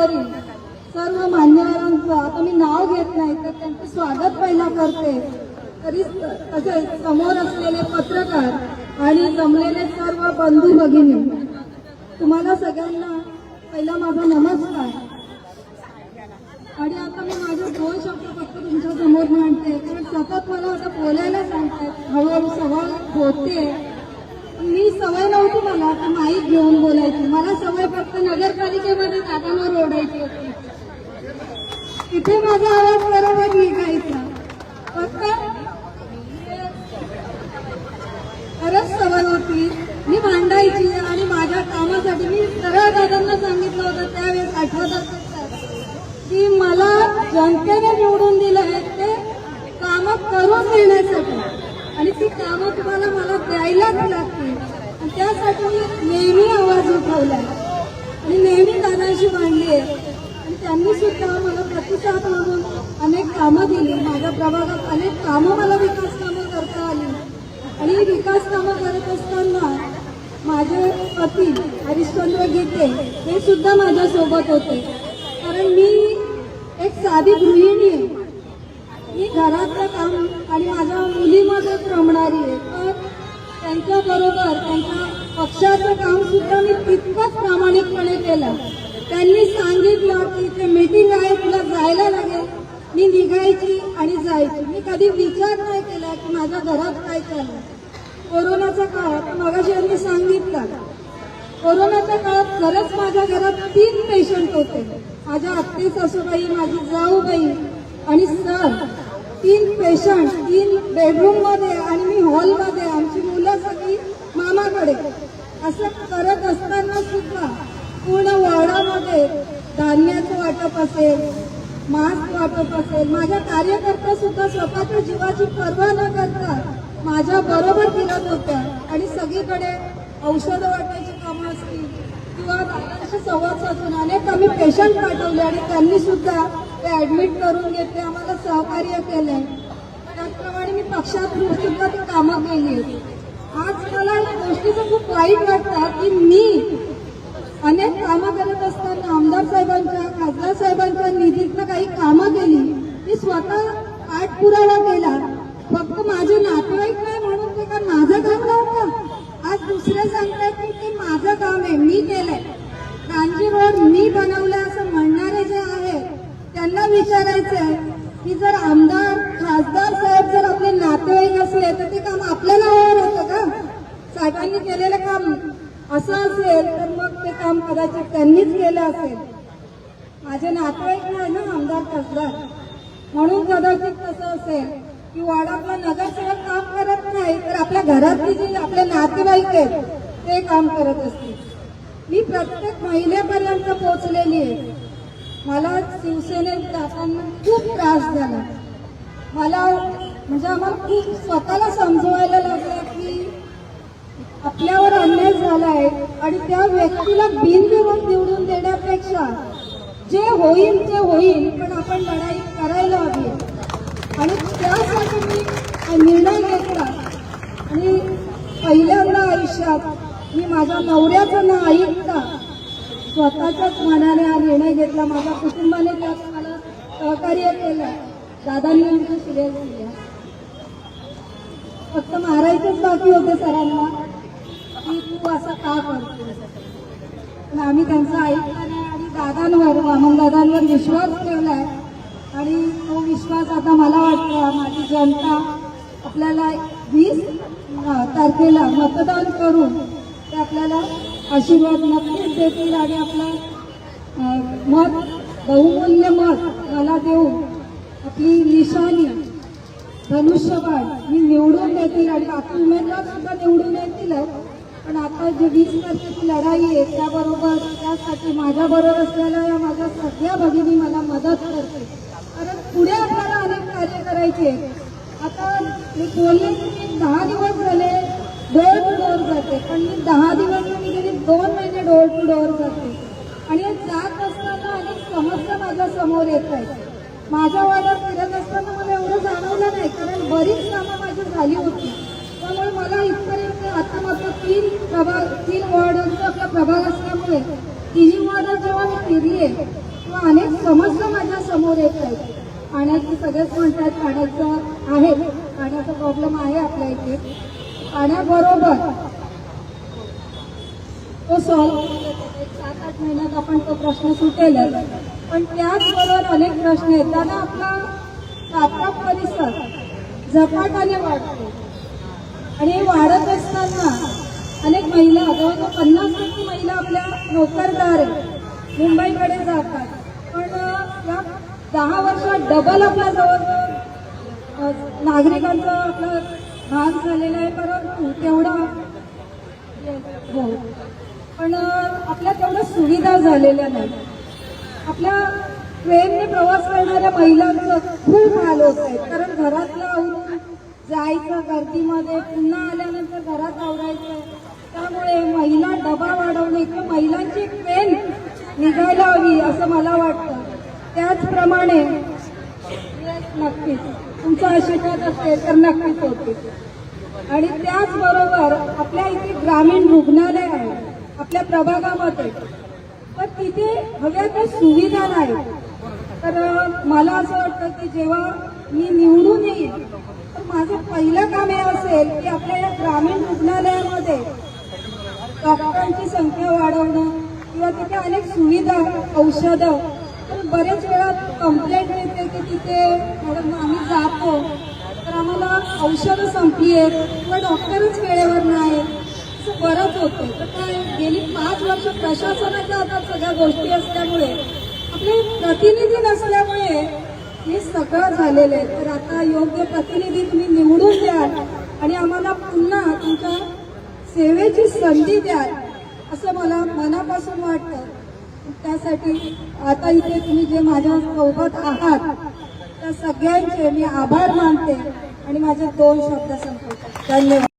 मंचावरील सर्व मान्यवरांचं आता मी नाव घेत नाही तर त्यांचं स्वागत पहिला करते. तरी तसेच समोर असलेले पत्रकार आणि जमलेले सर्व बंधू भगिनी तुम्हाला सगळ्यांना पहिला माझा नमस्कार. आणि आता मी माझे दोन शब्द फक्त तुमच्यासमोर मांडते कारण सतत मला आता बोलायला सांगतात हळूहळू सवाल होते. मला घेऊन बोलायची. मला सवय फक्त नगरपालिकेमध्ये दादांना ओढायची होती. तिथे माझा आवाज बरोबर निघायचा. फक्त खरंच सवय होती. मी मांडायची आणि माझ्या कामासाठी मी सरळ दादांना सांगितलं होतं त्यावेळेस आठवत असतात की मला जनतेने निवडून दिलं आहे ते कामं करून देण्यासाठी. आणि ती कामं तुम्हाला मला द्यायलाच लागतील. त्यासाठी मी नेहमी आवाज उठवला आणि नेहमी दादाशी मांडली आहे. आणि त्यांनी सुद्धा मला प्रतिसाद म्हणून अनेक कामं दिली. माझ्या प्रभागात अनेक कामं मला विकास कामं करता आली. आणि विकास कामं करत असताना माझे पती हरिश्चंद्र गीते हे सुद्धा माझ्यासोबत होते. कारण मी एक साधी गृहिणी आहे. मी घरातलं काम आणि माझ्या मुलीमध्येच रमणारी आहे. तर त्यांच्याबरोबर त्यांच्या पक्षाचं काम सुद्धा मी तितकंच प्रामाणिकपणे केलं. त्यांनी सांगितलं की ते मीटिंग आहे तुला जायला लागेल. मी निघायची आणि जायची. मी कधी विचार नाही केला की माझ्या घरात काय चाललं कोरोनाचा काळात मगाशी यांनी सांगितलं कोरोनाच्या काळात खरंच माझ्या घरात तीन पेशंट होते. माझ्या आत्ते सासूबाई माझी जाऊबाई आणि सर. तीन पेशंट तीन बेडरूममध्ये आणि मी हॉलमध्ये आमची मामाकडे असं करत असताना सुद्धा पूर्ण वाडामध्ये धान्याचं वाटप असेल मास्क वाटप असेल माझ्या कार्यकर्त्या सुद्धा स्वतःच्या जीवाची पर्वा न करता माझ्या बरोबर फिरत होत्या. आणि सगळीकडे औषधं वाटायची कामं असतील किंवा दादांशी संवाद साधून अनेक आम्ही पेशंट पाठवले आणि त्यांनी सुद्धा ते ऍडमिट करून घेतले आम्हाला सहकार्य केलंय त्याचप्रमाणे मी पक्षात सुद्धा ती कामं केली आज मला या गोष्टीचं खूप वाईट वाटतं की मी अनेक कामं करत असताना आमदार साहेबांच्या खासदार साहेबांच्या निधीतनं काही कामं केली. मी स्वतः पाठपुरावा केला. फक्त माझे नातेवाईक नाही म्हणून ते का माझं काम नव्हतं. आज दुसरे सांगतात की ते माझं काम आहे मी केलंय. कांजी रोड मी बनवलं असं म्हणणारे जे आहेत त्यांना विचारायचंय की जर आमदार खासदार साहेब जर आपले नातेवाईक असले तर ते काम आपल्या नावावर होतं का साहेबांनी केलेलं काम असं असेल तर मग ते काम कदाचित त्यांनीच केलं असेल. माझे नातेवाईक नाही ना आमदार खासदार. म्हणून कदाचित तसं असेल की वाडातला नगरसेवक काम करत नाही तर आपल्या घरातली जी आपले नातेवाईक आहेत ते काम करत असतील. मी प्रत्येक महिलेपर्यंत पोहोचलेली आहे. मला शिवसेनेत जाताना खूप त्रास झाला. मला म्हणजे आम्हाला खूप स्वतःला समजवायला लागलं की आपल्यावर अन्याय झालाय आणि त्या व्यक्तीला बिनविरोध निवडून देण्यापेक्षा जे होईल ते होईल पण आपण लढाई करायला हवी आणि त्यासाठी मी निर्णय घेतला. आणि पहिल्यांदा आयुष्यात मी माझ्या नवऱ्याचं ना ऐकता स्वतःच्याच मनाने हा निर्णय घेतला. माझ्या कुटुंबाने त्यात मला सहकार्य केलं. दादांनी आमच्या शिलेर दिल्या फक्त मारायचंच बाकी होते सरांना. की तू असं का करतो आम्ही त्यांचं ऐकलं नाही आणि दादांवर वामन दादांवर विश्वास ठेवलाय. आणि तो विश्वास आता मला वाटतो माझी जनता आपल्याला वीस तारखेला मतदान करून ते आपल्याला आशीर्वाद नक्कीच देतील आणि आपलं मत बहुमूल्य मत मला देऊन आपली निशाणी धनुष्यबाण ही निवडून देतील आणि बाकी उमेदवार सुद्धा निवडून येतील. पण आता जी वीस तारखेची लढाई आहे त्याबरोबर त्यासाठी माझ्या बरोबर असलेल्या या माझ्या सगळ्या भगिनी मला मदत करते कारण पुढे आपल्याला अनेक कार्य करायचे आता मी बोलले की मी दहा दिवस झाले डोर टू डोर जाते पण मी दहा दिवस मी गेली दोन महिने डोर टू डोर जाते आणि जात असताना अनेक समस्या माझ्यासमोर येत आहेत. माझ्या वाड्यात फिरत असताना मला एवढं जाणवलं नाही कारण बरीच कामं माझी झाली होती. त्यामुळे मला इथपर्यंत आता माझं तीन प्रभाग तीन वॉर्डांचा आपला प्रभाग असल्यामुळे तिन्ही वॉर्डात जेव्हा मी फिरी आहे तेव्हा अनेक समस्या माझ्यासमोर येत आहेत. पाण्याची सगळेच म्हणतात पाण्याचं आहे पाण्याचा प्रॉब्लेम आहे आपल्या इथे. पाण्याबरोबर तो सॉल्व्ह सात आठ महिन्यात आपण तो प्रश्न सुटेल पण त्याचबरोबर अनेक प्रश्न आहेत आपला सातारा परिसर झपाट्याने वाढतो. आणि हे वाढत असताना अनेक महिला जवळजवळ पन्नास टक्के महिला आपल्या नोकरदार मुंबईकडे जातात. पण या दहा वर्षात डबल आपल्या जवळजवळ नागरिकांचा आपला भाग झालेला आहे. परंतु तेवढा हो. पण आपल्या तेवढ्या सुविधा झालेल्या नाही. आपल्या ट्रेनने प्रवास करणाऱ्या महिलांचं खूप हाल होत आहेत कारण घरातलं जायचं गर्दीमध्ये पुन्हा आल्यानंतर घरात आवरायचं. त्यामुळे महिला डबा वाढवणे किंवा महिलांची पेन निघायला हवी असं मला वाटतं. त्याचप्रमाणे नक्कीच. तुमचा आशीर्वाद असेल तर नक्कीच होते. आणि त्याचबरोबर आपल्या इथे ग्रामीण रुग्णालय आहे आपल्या प्रभागामध्ये. पण तिथे हव्या त्या सुविधा नाही तर मला असं वाटतं की जेव्हा मी निवडून येईल माझं पहिलं काम हे असेल की आपल्या या ग्रामीण रुग्णालयामध्ये डॉक्टरांची संख्या वाढवणं किंवा तिथे अनेक सुविधा औषधं. पण बरेच वेळा कंप्लेंट येते की तिथे मॅडम आम्ही जातो. तर आम्हाला औषधं संपली आहेत किंवा डॉक्टरच वेळेवर नाही. असं बरंच होतं. तर काय गेली पाच वर्ष प्रशासनाच्या हातात सगळ्या गोष्टी असल्यामुळे आपले प्रतिनिधी नसल्यामुळे हे सगळं झालेलं आहे. तर आता योग्य प्रतिनिधी तुम्ही निवडून द्या आणि आम्हाला पुन्हा तुमच्या सेवेची संधी द्याल असं मला मनापासून वाटतं. त्यासाठी आता इथे तुम्ही जे माझ्या सोबत आहात त्या सगळ्यांचे मी आभार मानते आणि माझे दोन शब्द संपवतात धन्यवाद.